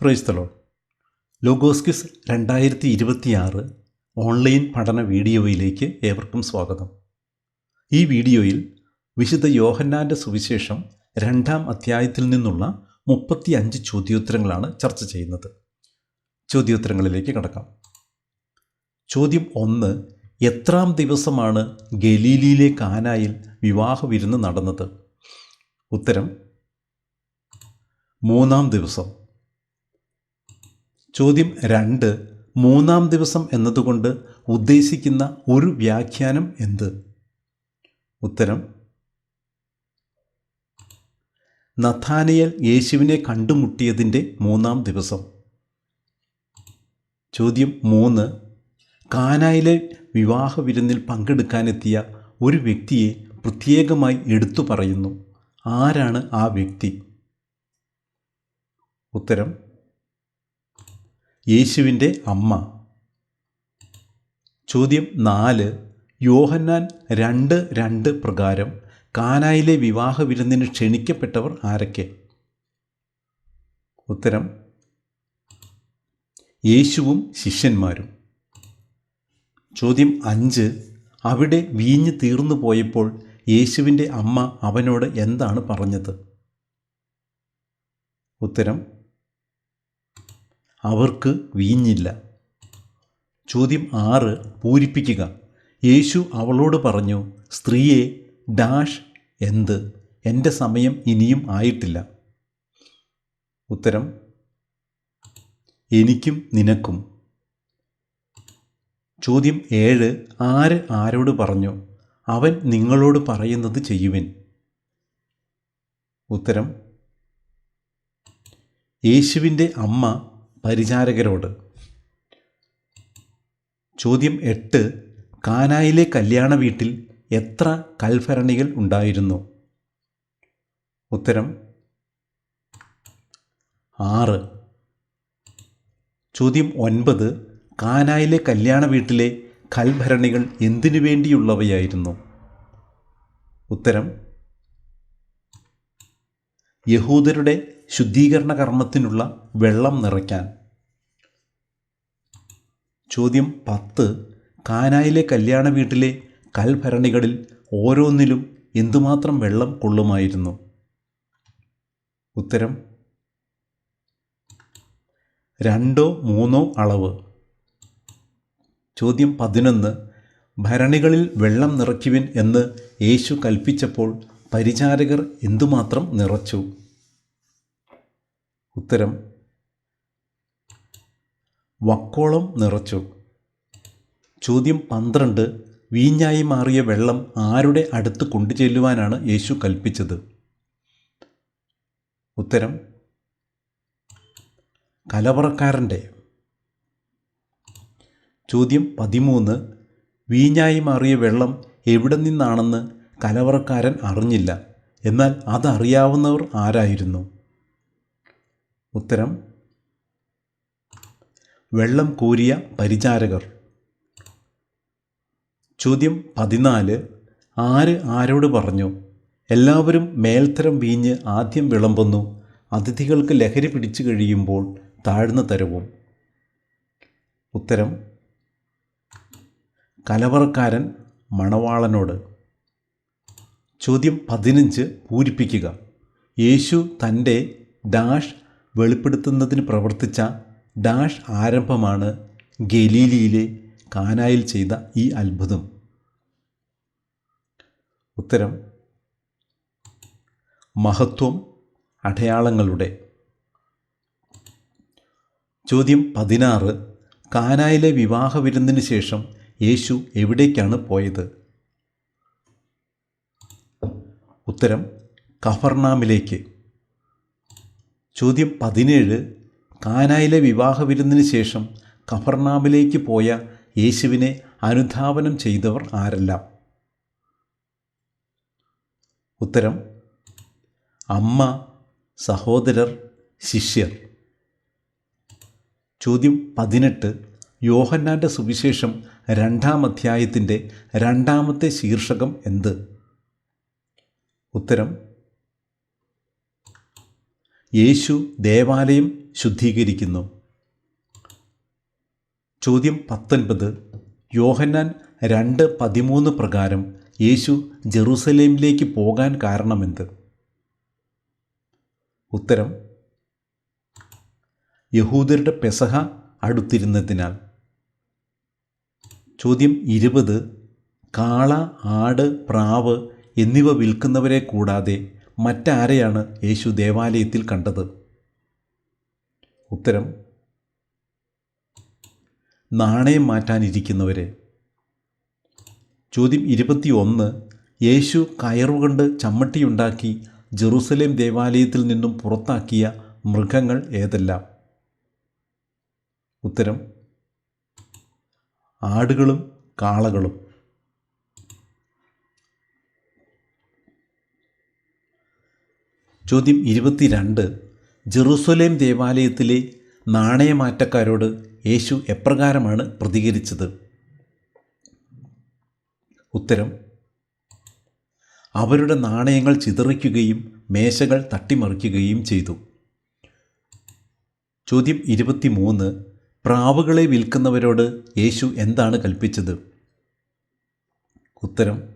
പ്രൈസ്തലോ ലോഗോസ്കിസ് രണ്ടായിരത്തി ഇരുപത്തിയാറ് ഓൺലൈൻ പഠന വീഡിയോയിലേക്ക് ഏവർക്കും സ്വാഗതം. ഈ വീഡിയോയിൽ വിശുദ്ധ യോഹന്നാന്റെ സുവിശേഷം രണ്ടാം അധ്യായത്തിൽ നിന്നുള്ള മുപ്പത്തി അഞ്ച് ചോദ്യോത്തരങ്ങളാണ് ചർച്ച ചെയ്യുന്നത്. ചോദ്യോത്തരങ്ങളിലേക്ക് കടക്കാം. ചോദ്യം ഒന്ന് എത്രാം ദിവസമാണ് ഗലീലിയിലെ കാനായിൽ വിവാഹ വിരുന്ന് നടന്നത്? ഉത്തരം മൂന്നാം ദിവസം. ചോദ്യം രണ്ട് മൂന്നാം ദിവസം എന്നതുകൊണ്ട് ഉദ്ദേശിക്കുന്ന ഒരു വ്യാഖ്യാനം എന്ത്? ഉത്തരം നഥാനിയൽ യേശുവിനെ കണ്ടുമുട്ടിയതിന്റെ മൂന്നാം ദിവസം. ചോദ്യം മൂന്ന് കാനായിലെ വിവാഹ വിരുന്നിൽ പങ്കെടുക്കാനെത്തിയ ഒരു വ്യക്തിയെ പ്രത്യേകമായി എടുത്തു പറയുന്നു. ആരാണ് ആ വ്യക്തി? ഉത്തരം യേശുവിന്റെ അമ്മ. ചോദ്യം നാല്. യോഹന്നാൻ രണ്ട് രണ്ട് പ്രകാരം കാനായിലെ വിവാഹ വിരുന്നിന് ക്ഷണിക്കപ്പെട്ടവർ ആരൊക്കെ? ഉത്തരം യേശുവും ശിഷ്യന്മാരും. ചോദ്യം അഞ്ച്. അവിടെ വീഞ്ഞ് തീർന്നു പോയപ്പോൾ യേശുവിന്റെ അമ്മ അവനോട് എന്താണ് പറഞ്ഞത്? ഉത്തരം അവർക്ക് വീഞ്ഞില്ല. ചോദ്യം ആറ്. പൂരിപ്പിക്കുക. യേശു അവളോട് പറഞ്ഞു സ്ത്രീയെ ഡാഷ് എന്ത്? എന്റെ സമയം ഇനിയും ആയിട്ടില്ല. ഉത്തരം എനിക്കും നിനക്കും. ചോദ്യം ഏഴ്. ആര് ആരോട് പറഞ്ഞു? അവൻ നിങ്ങളോട് പറയുന്നത് ചെയ്യുവിൻ. ഉത്തരം യേശുവിന്റെ അമ്മ പരിചാരകരോട്. ചോദ്യം എട്ട് കാനായിലെ കല്യാണ വീട്ടിൽ എത്ര കൽഭരണികൾ ഉണ്ടായിരുന്നു? ഉത്തരം ആറ്. ചോദ്യം ഒൻപത് കാനായിലെ കല്യാണ വീട്ടിലെ കൽഭരണികൾ എന്തിനു വേണ്ടിയുള്ളവയായിരുന്നു? ഉത്തരം യഹൂദരുടെ ശുദ്ധീകരണ കർമ്മത്തിനുള്ള വെള്ളം നിറയ്ക്കാൻ. ചോദ്യം പത്ത്. കാനായിലെ കല്യാണ വീട്ടിലെ കൽഭരണികളിൽ ഓരോന്നിലും എന്തുമാത്രം വെള്ളം കൊള്ളുമായിരുന്നു? ഉത്തരം രണ്ടോ മൂന്നോ അളവ്. ചോദ്യം പതിനൊന്ന്. ഭരണികളിൽ വെള്ളം നിറയ്ക്കുവിൻ എന്ന് യേശു കൽപ്പിച്ചപ്പോൾ പരിചാരകർ എന്തുമാത്രം നിറച്ചു? ഉത്തരം. വക്കോളം നിറച്ചു. ചോദ്യം പന്ത്രണ്ട്. വീഞ്ഞായി മാറിയ വെള്ളം ആരുടെ അടുത്ത് കൊണ്ടുചെല്ലുവാനാണ് യേശു കൽപ്പിച്ചത്? ഉത്തരം. കലവറക്കാരന്റെ. ചോദ്യം പതിമൂന്ന്. വീഞ്ഞായി മാറിയ വെള്ളം എവിടെ നിന്നാണെന്ന് കലവറക്കാരൻ അറിഞ്ഞില്ല. എന്നാൽ അതറിയാവുന്നവർ ആരായിരുന്നു? ഉത്തരം വെള്ളം കോരിയ പരിചാരകർ. ചോദ്യം പതിനാല് ആര് ആരോട് പറഞ്ഞു? എല്ലാവരും മേൽത്തരം വീഞ്ഞ് ആദ്യം വിളമ്പുന്നു അതിഥികൾക്ക് ലഹരി പിടിച്ചു കഴിയുമ്പോൾ താഴ്ന്നു തരവും. ഉത്തരം കലവറക്കാരൻ മണവാളനോട്. ചോദ്യം പതിനഞ്ച് പൂരിപ്പിക്കുക. യേശു തന്റെ ഡാഷ് വെളിപ്പെടുത്തുന്നതിന് പ്രവർത്തിച്ച ഡാഷ് ആരംഭമാണ് ഗലീലിയിലെ കാനായിൽ ചെയ്ത ഈ അത്ഭുതം. ഉത്തരം മഹത്വം അടയാളങ്ങളുടെ. ചോദ്യം പതിനാറ് കാനായിലെ വിവാഹ വിരുന്നിന് ശേഷം യേശു എവിടേക്കാണ് പോയത്? ഉത്തരം കഫർനാമിലേക്ക്. ചോദ്യം പതിനേഴ്. കാനായിലെ വിവാഹ വിരുന്നിന് ശേഷം കഫർണാമിലേക്ക് പോയ യേശുവിനെ അനുധാവനം ചെയ്തവർ ആരെല്ലാം? ഉത്തരം അമ്മ സഹോദരർ ശിഷ്യർ. ചോദ്യം പതിനെട്ട്. യോഹന്നാന്റെ സുവിശേഷം രണ്ടാം അധ്യായത്തിന്റെ രണ്ടാമത്തെ ശീർഷകം എന്ത്? ഉത്തരം യേശു ദേവാലയം ശുദ്ധീകരിക്കുന്നു. ചോദ്യം പത്തൊൻപത്. യോഹന്നാൻ രണ്ട് പതിമൂന്ന് പ്രകാരം യേശു ജെറൂസലേമിലേക്ക് പോകാൻ കാരണമെന്ത്? ഉത്തരം യഹൂദരുടെ പെസഹ അടുത്തിരുന്നതിനാൽ. ചോദ്യം ഇരുപത്. കാള ആട് പ്രാവ് എന്നിവ വിൽക്കുന്നവരെ കൂടാതെ മറ്റാരെയാണ് യേശു ദേവാലയത്തിൽ കണ്ടത്? ഉത്തരം നാണയം മാറ്റാനിരിക്കുന്നവരെ. ചോദ്യം ഇരുപത്തി ഒന്ന് യേശു കയറുകൊണ്ട് ചമ്മട്ടിയുണ്ടാക്കി ജെറൂസലേം ദേവാലയത്തിൽ നിന്നും പുറത്താക്കിയ മൃഗങ്ങൾ ഏതെല്ലാം? ഉത്തരം ആടുകളും കാളകളും. ചോദ്യം ഇരുപത്തിരണ്ട്. ജെറൂസലേം ദേവാലയത്തിലെ നാണയമാറ്റക്കാരോട് യേശു എപ്രകാരമാണ് പ്രതികരിച്ചത്? ഉത്തരം അവരുടെ നാണയങ്ങൾ ചിതറിക്കുകയും മേശകൾ തട്ടിമറിക്കുകയും ചെയ്തു. ചോദ്യം ഇരുപത്തിമൂന്ന്. പ്രാവുകളെ വിൽക്കുന്നവരോട് യേശു എന്താണ് കൽപ്പിച്ചത്? ഉത്തരം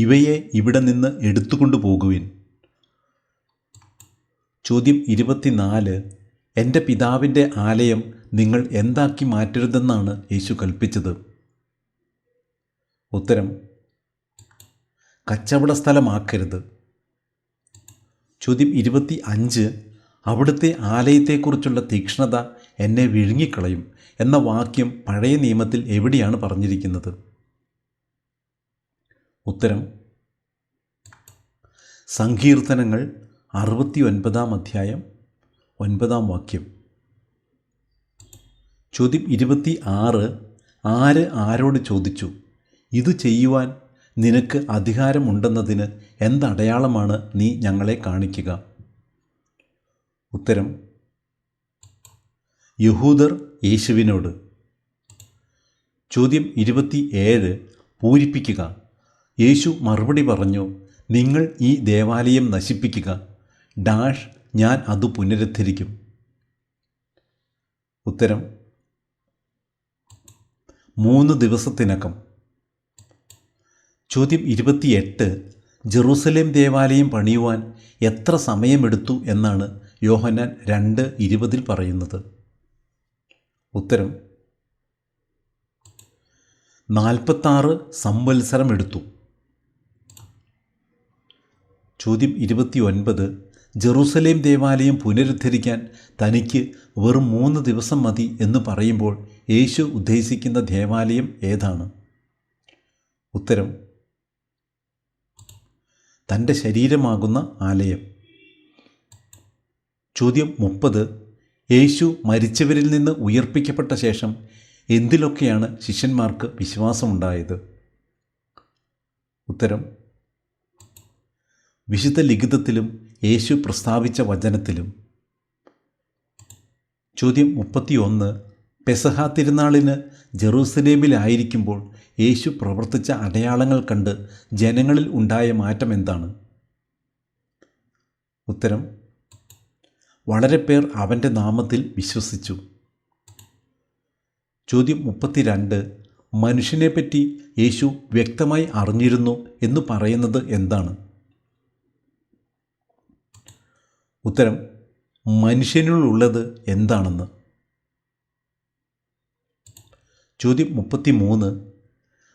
ഇവയെ ഇവിടെ നിന്ന് എടുത്തുകൊണ്ടു പോകുവിൻ. ചോദ്യം ഇരുപത്തിനാല്. എന്റെ പിതാവിന്റെ ആലയം നിങ്ങൾ എന്താക്കി മാറ്റരുതെന്നാണ് യേശു കൽപ്പിച്ചത്. ഉത്തരം കച്ചവട സ്ഥലമാക്കരുത്. ചോദ്യം ഇരുപത്തി അഞ്ച് അവിടുത്തെ ആലയത്തെക്കുറിച്ചുള്ള തീക്ഷ്ണത എന്നെ വിഴുങ്ങിക്കളയും എന്ന വാക്യം പഴയ നിയമത്തിൽ എവിടെയാണ് പറഞ്ഞിരിക്കുന്നത്? ഉത്തരം. സങ്കീർത്തനങ്ങൾ അറുപത്തി ഒൻപതാം അധ്യായം ഒൻപതാം വാക്യം. ചോദ്യം ഇരുപത്തി ആറ് ആര് ആരോട് ചോദിച്ചു? ഇത് ചെയ്യുവാൻ നിനക്ക് അധികാരമുണ്ടെന്നതിന് എന്തടയാളമാണ് നീ ഞങ്ങളെ കാണിക്കുക? ഉത്തരം. യഹൂദർ യേശുവിനോട്. ചോദ്യം ഇരുപത്തി ഏഴ് പൂരിപ്പിക്കുക. യേശു മറുപടി പറഞ്ഞു നിങ്ങൾ ഈ ദേവാലയം നശിപ്പിക്കുക. ഡാഷ് ഞാൻ അത് പുനരുദ്ധരിക്കും. ഉത്തരം മൂന്ന് ദിവസത്തിനകം. ചോദ്യം ഇരുപത്തിയെട്ട് ജെറൂസലേം ദേവാലയം പണിയുവാൻ എത്ര സമയമെടുത്തു? എന്നാണ് യോഹന്നാൻ രണ്ട് ഇരുപതിൽ പറയുന്നത്. ഉത്തരം നാൽപ്പത്താറ് സംവത്സരം എടുത്തു ചോദ്യം ഇരുപത്തി ഒൻപത് ജെറൂസലേം ദേവാലയം പുനരുദ്ധരിക്കാൻ തനിക്ക് വെറും മൂന്ന് ദിവസം മതി എന്ന് പറയുമ്പോൾ യേശു ഉദ്ദേശിക്കുന്ന ദേവാലയം ഏതാണ്? ഉത്തരം തന്റെ ശരീരമാകുന്ന ആലയം. ചോദ്യം മുപ്പത്. യേശു മരിച്ചവരിൽ നിന്ന് ഉയർപ്പിക്കപ്പെട്ട ശേഷം എന്തിലൊക്കെയാണ് ശിഷ്യന്മാർക്ക് വിശ്വാസമുണ്ടായത്? ഉത്തരം വിശുദ്ധ ലിഖിതത്തിലും യേശു പ്രസ്താവിച്ച വചനത്തിലും ചോദ്യം മുപ്പത്തിയൊന്ന്. പെസഹ തിരുനാളിന് ജെറൂസലേമിലായിരിക്കുമ്പോൾ യേശു പ്രവർത്തിച്ച അടയാളങ്ങൾ കണ്ട് ജനങ്ങളിൽ ഉണ്ടായ മാറ്റം എന്താണ്? ഉത്തരം വളരെ പേർ അവന്റെ നാമത്തിൽ വിശ്വസിച്ചു. ചോദ്യം മുപ്പത്തിരണ്ട്. മനുഷ്യനെപ്പറ്റി യേശു വ്യക്തമായി അറിഞ്ഞിരുന്നു എന്ന് പറയുന്നത് എന്താണ്? ഉത്തരം മനുഷ്യനുള്ളത് എന്താണെന്ന്. ചോദ്യം മുപ്പത്തി മൂന്ന്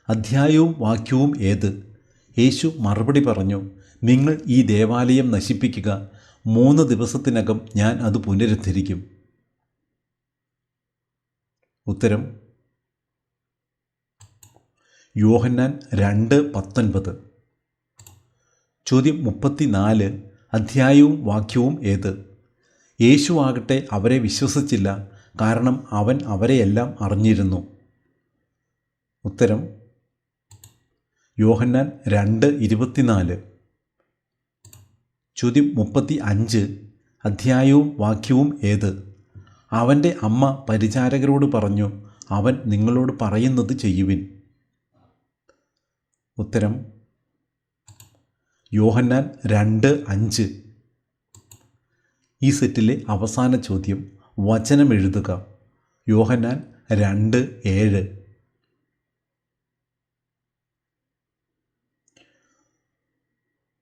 അധ്യായവും വാക്യവും ഏത്? യേശു മറുപടി പറഞ്ഞു നിങ്ങൾ ഈ ദേവാലയം നശിപ്പിക്കുക. മൂന്ന് ദിവസത്തിനകം ഞാൻ അത് പുനരുദ്ധരിക്കും. ഉത്തരം യോഹന്നാൻ രണ്ട് പത്തൊൻപത്. ചോദ്യം മുപ്പത്തിനാല്. അധ്യായവും വാക്യവും ഏത്? യേശു ആകട്ടെ അവരെ വിശ്വസിച്ചില്ല കാരണം അവൻ അവരെയെല്ലാം അറിഞ്ഞിരുന്നു. ഉത്തരം യോഹന്നാൻ രണ്ട് ഇരുപത്തിനാല്. ചോദ്യം മുപ്പത്തി അഞ്ച് അധ്യായവും വാക്യവും ഏത്? അവന്റെ അമ്മ പരിചാരകരോട് പറഞ്ഞു അവൻ നിങ്ങളോട് പറയുന്നത് ചെയ്യുവിൻ. ഉത്തരം യോഹന്നാൻ രണ്ട് അഞ്ച്. ഈ സെറ്റിലെ അവസാന ചോദ്യം വചനം എഴുതുക. യോഹന്നാൻ രണ്ട് ഏഴ്.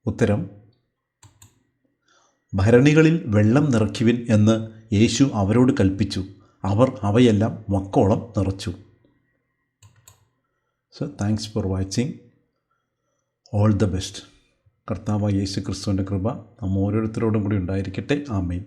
ഉത്തരം ഭരണികളിൽ വെള്ളം നിറയ്ക്കുവിൻ എന്ന് യേശു അവരോട് കൽപ്പിച്ചു. അവർ അവയെല്ലാം വക്കോളം നിറച്ചു. So thanks for watching all the best കർത്താവ് യേശു ക്രിസ്തുവിന്റെ കൃപ നമ്മ ഓരോരുത്തരോടും കൂടി ഉണ്ടായിരിക്കട്ടെ. ആമേൻ.